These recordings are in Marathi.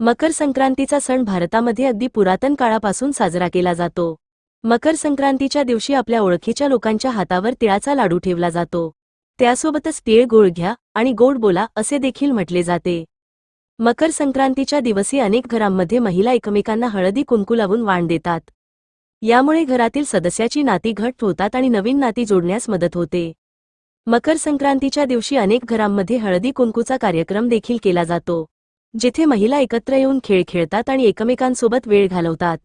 मकर संक्रांतीचा सण भारतामध्ये अगदी पुरातन काळापासून साजरा केला जातो. मकर संक्रांतीच्या दिवशी आपल्या ओळखीच्या लोकांच्या हातावर तिळाचा लाडू ठेवला जातो. त्यासोबतच तिळ गोळ घ्या आणि गोड बोला असे देखील म्हटले जाते. मकर संक्रांतीच्या दिवशी अनेक घरांमध्ये महिला एकमेकांना हळदी कुंकू लावून वाण देतात. यामुळे घरातील सदस्याची नाती घट होतात आणि नवीन नाती जोडण्यास मदत होते. मकर संक्रांतीच्या दिवशी अनेक घरांमध्ये हळदी कुंकूचा कार्यक्रम देखील केला जातो. जिथे महिला एकत्र येऊन खेळ खेळतात आणि एकमेकांसोबत वेळ घालवतात.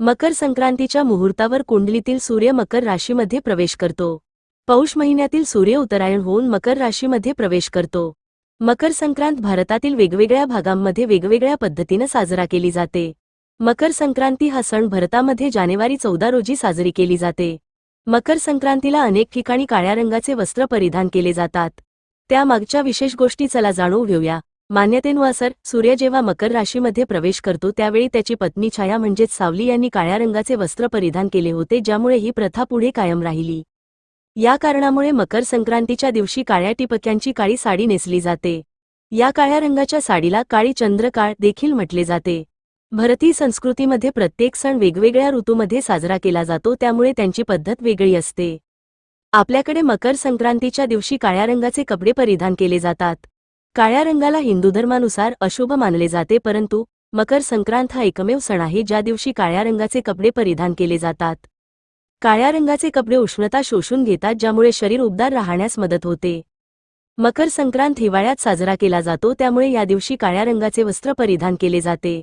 मकर संक्रांतीच्या मुहूर्तावर कुंडलीतील सूर्य मकर राशीमध्ये प्रवेश करतो. पौष महिन्यातील सूर्य उत्तरायण होऊन मकर राशीमध्ये प्रवेश करतो. मकर संक्रांत भारतातील वेगवेगळ्या भागांमध्ये वेगवेगळ्या पद्धतीनं साजरा केली जाते. मकर संक्रांती हा सण भारतामध्ये जानेवारी चौदा रोजी साजरी केली जाते. मकर संक्रांतीला अनेक ठिकाणी काळ्या रंगाचे वस्त्र परिधान केले जातात. त्यामागच्या विशेष गोष्टी चला जाणून घेऊया. मान्यतेनुसार सूर्य जेव्हा मकर राशीमध्ये प्रवेश करतो त्यावेळी त्याची पत्नी छाया म्हणजेच सावली यांनी काळ्या रंगाचे वस्त्र परिधान केले होते ज्यामुळे ही प्रथा पुढे कायम राहिली. या कारणामुळे मकर संक्रांतीच्या दिवशी काळ्या टिपक्यांची काळी साडी नेसली जाते. या काळ्या रंगाच्या साडीला काळी चंद्रकाळ देखील म्हटले जाते. भरती संस्कृतीमध्ये प्रत्येक सण वेगवेगळ्या ऋतूमध्ये साजरा केला जातो त्यामुळे त्यांची पद्धत वेगळी असते. आपल्याकडे मकर संक्रांतीच्या दिवशी काळ्या रंगाचे कपडे परिधान केले जातात. काळ्या रंगाला हिंदू धर्मानुसार अशुभ मानले जाते परंतु मकर संक्रांत हा एकमेव सण आहे ज्या दिवशी काळ्या रंगाचे कपडे परिधान केले जातात. काळ्या रंगाचे कपडे उष्णता शोषून घेतात ज्यामुळे शरीर उबदार राहण्यास मदत होते. मकर संक्रांत हिवाळ्यात साजरा केला जातो त्यामुळे या दिवशी काळ्या रंगाचे वस्त्र परिधान केले जाते.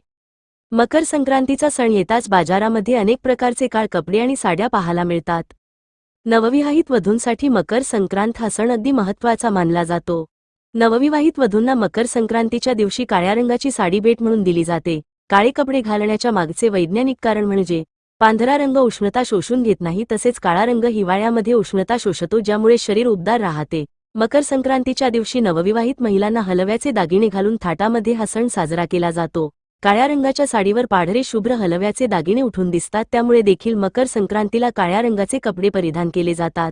मकर संक्रांतीचा सण येताच बाजारामध्ये अनेक प्रकारचे काळ कपडे आणि साड्या पाहायला मिळतात. नवविवाहित वधूंसाठी मकर संक्रांत हा सण अगदी महत्त्वाचा मानला जातो. नवविवाहित वधूंना मकर संक्रांतीच्या दिवशी काळ्या रंगाची साडी भेट म्हणून दिली जाते. काळे कपडे घालण्याच्या मागचे वैज्ञानिक कारण म्हणजे पांढरा रंग उष्णता शोषून घेत नाही तसेच काळा रंग हिवाळ्यामध्ये उष्णता शोषतो ज्यामुळे शरीर उबदार राहते. मकर संक्रांतीच्या दिवशी नवविवाहित महिलांना हलव्याचे दागिने घालून थाटामध्ये हा सण साजरा केला जातो. काळ्या रंगाच्या साडीवर पाढरे शुभ्र हलव्याचे दागिने उठून दिसतात त्यामुळे देखील मकर संक्रांतीला काळ्या रंगाचे कपडे परिधान केले जातात.